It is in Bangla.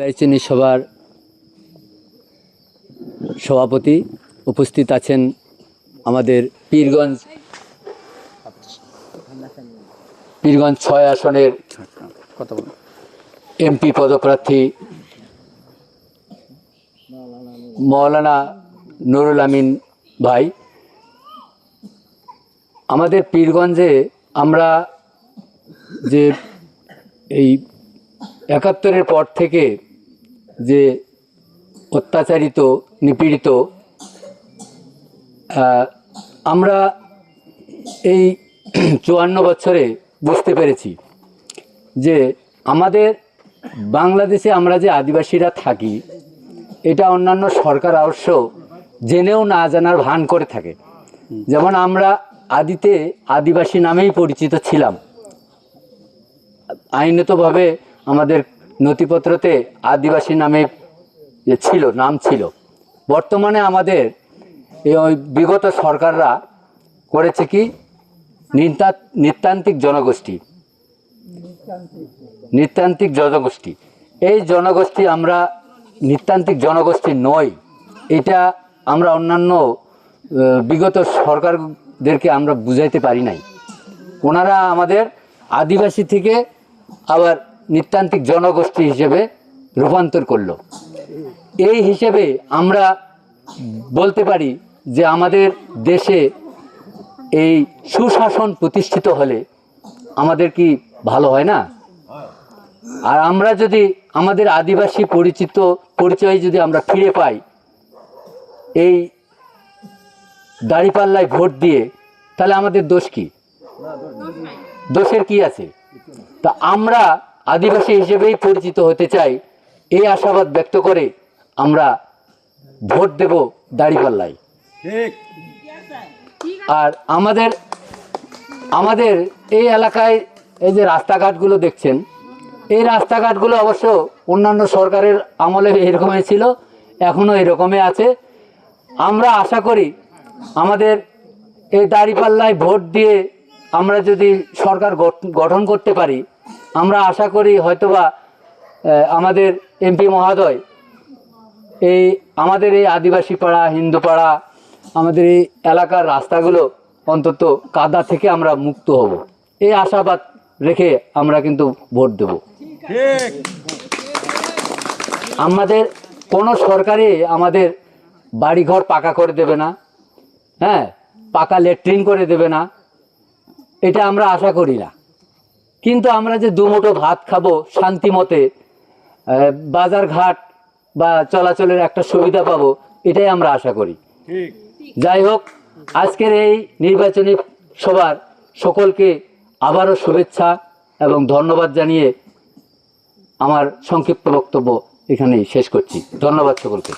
দায়চিনি সভার সভাপতি উপস্থিত আছেন আমাদের পীরগঞ্জ পীরগঞ্জ ছয় আসনের এমপি পদপ্রার্থী মৌলানা নুরুল আমিন ভাই। আমাদের পীরগঞ্জে আমরা যে এই একাত্তরের পর থেকে যে অত্যাচারিত, নিপীড়িত আমরা এই চুয়ান্ন বছরে বুঝতে পেরেছি যে আমাদের বাংলাদেশে আমরা যে আদিবাসীরা থাকি, এটা অন্যান্য সরকার অবশ্য জেনেও না জানার ভান করে থাকে। যেমন আমরা আদিতে আদিবাসী নামেই পরিচিত ছিলাম। আইনতভাবে আমাদের নথিপত্রতে আদিবাসী নামে ছিল, নাম ছিল। বর্তমানে আমাদের ওই বিগত সরকাররা করেছে কি? নিতান্তিক জনগোষ্ঠী। নিতান্তিক জনগোষ্ঠী। এই জনগোষ্ঠী আমরা নিতান্তিক জনগোষ্ঠী নই। এটা আমরা অন্যান্য বিগত সরকারদেরকে আমরা বুঝাইতে পারি নাই। ওনারা আমাদের আদিবাসী থেকে আবার নিতান্তিক জনগোষ্ঠী হিসেবে রূপান্তর করল। এই হিসেবে আমরা বলতে পারি যে আমাদের দেশে এই সুশাসন প্রতিষ্ঠিত হলে আমাদের কি ভালো হয় না? আর আমরা যদি আমাদের আদিবাসী পরিচিত পরিচয় যদি আমরা ফিরে পাই, এই দাড়িপাল্লায় ভোট দিয়ে, তাহলে আমাদের দোষ কি? দোষের কি আছে? তা আমরা আদিবাসী হিসেবেই পরিচিত হতে চাই এই আশাবাদ ব্যক্ত করে আমরা ভোট দেব দাড়িপাল্লায়। আর আমাদের আমাদের এই এলাকায় এই যে রাস্তাঘাটগুলো দেখছেন এই রাস্তাঘাটগুলো অবশ্য অন্যান্য সরকারের আমলে এরকমই ছিল এখনও এরকমই আছে। আমরা আশা করি আমাদের এই দাঁড়িপাল্লায় ভোট দিয়ে আমরা যদি সরকার গঠন করতে পারি আমরা আশা করি হয়তোবা আমাদের এমপি মহোদয় এই আমাদের এই আদিবাসী পাড়া হিন্দু পাড়া আমাদের এই এলাকার রাস্তাগুলো অন্তত কাদা থেকে আমরা মুক্ত হব। এই আশাবাদ রেখে আমরা কিন্তু ভোট দেব। আমাদের কোনো সরকারই আমাদের বাড়িঘর পাকা করে দেবে না হ্যাঁ? পাকা লেট্রিন করে দেবে না। এটা আমরা আশা করি না। কিন্তু আমরা যে দুমুঠো ভাত খাব শান্তি মতে বাজার ঘাট বা চলাচলের একটা সুবিধা পাবো এটাই আমরা আশা করি। যাই হোক আজকের এই নির্বাচনী সভার সকলকে আবারও শুভেচ্ছা এবং ধন্যবাদ জানিয়ে আমার সংক্ষিপ্ত বক্তব্য এখানেই শেষ করছি। ধন্যবাদ সকলকে।